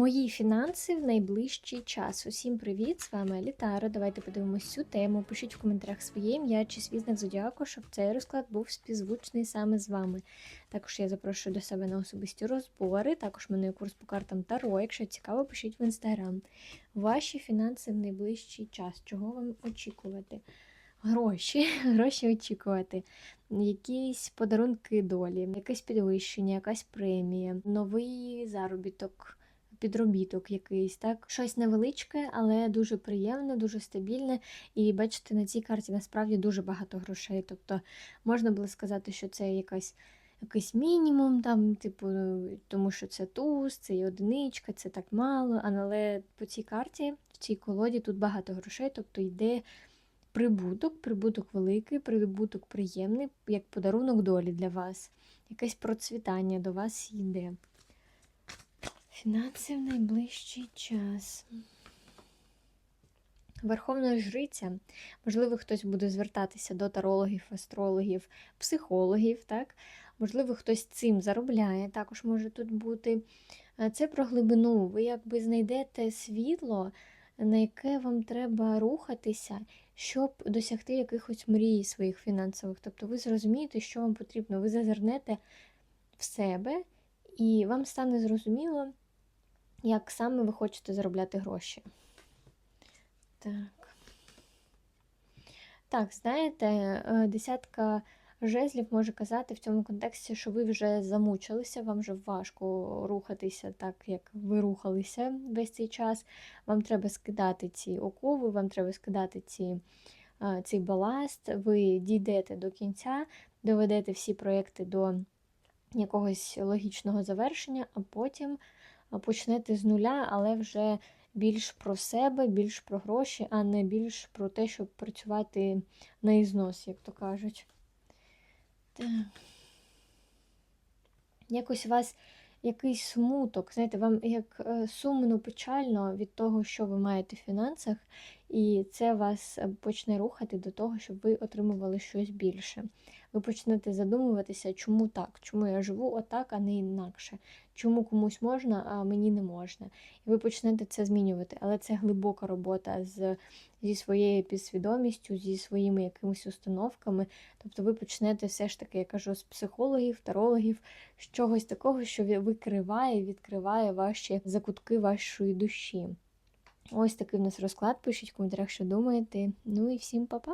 Мої фінанси в найближчий час. Усім привіт! З вами Елітара. Давайте подивимось цю тему. Пишіть в коментарях своє ім'я чи свій зодіаку, щоб цей розклад був співзвучний саме з вами. Також я запрошую до себе на особисті розбори. Також мене курс по картам Таро. Якщо цікаво, пишіть в інстаграм. Ваші фінанси в найближчий час. Чого вам очікувати? Гроші, гроші очікувати, якісь подарунки долі, якесь підвищення, якась премія, новий заробіток, підробіток якийсь, так? Щось невеличке, але дуже приємне, дуже стабільне. І бачите, на цій карті насправді дуже багато грошей. Тобто можна було сказати, що це якась. Якийсь мінімум, там, типу, тому що це туз, це є одиничка, це так мало. Але по цій карті, в цій колоді тут багато грошей, тобто йде прибуток, прибуток великий, прибуток приємний, як подарунок долі для вас. Якесь процвітання до вас йде. Фінанси в найближчий час. Верховна жриця, можливо, хтось буде звертатися до тарологів, астрологів, психологів, так? Можливо, хтось цим заробляє, також може тут бути. Це про глибину. Ви якби знайдете світло, на яке вам треба рухатися, щоб досягти якихось мрій своїх фінансових. Тобто ви зрозумієте, що вам потрібно. Ви зазирнете в себе, і вам стане зрозуміло, як саме ви хочете заробляти гроші. Так. Так, знаєте, е, десятка жезлів може казати в цьому контексті, що ви вже замучилися, вам вже важко рухатися так, як ви рухалися весь цей час. Вам треба скидати ці окови, вам треба скидати ці, цей баласт, ви дійдете до кінця, доведете всі проєкти до якогось логічного завершення, а потім почнете з нуля, але вже більш про себе, більш про гроші, а не більш про те, щоб працювати на ізнос, як то кажуть. Так. Якось у вас якийсь смуток, знаєте, вам як е, сумно, печально від того, що ви маєте в фінансах, і це вас е, почне рухати до того, щоб ви отримували щось більше. Ви почнете задумуватися, чому так, чому я живу отак, а не інакше, чому комусь можна, а мені не можна. І ви почнете це змінювати. Але це глибока робота з, зі своєю підсвідомістю, зі своїми якимись установками. Тобто ви почнете все ж таки, я кажу, з психологів, тарологів, з чогось такого, що викриває, відкриває ваші закутки вашої душі. Ось такий в нас розклад. Пишіть в коментарях, що думаєте. Ну і всім па-па!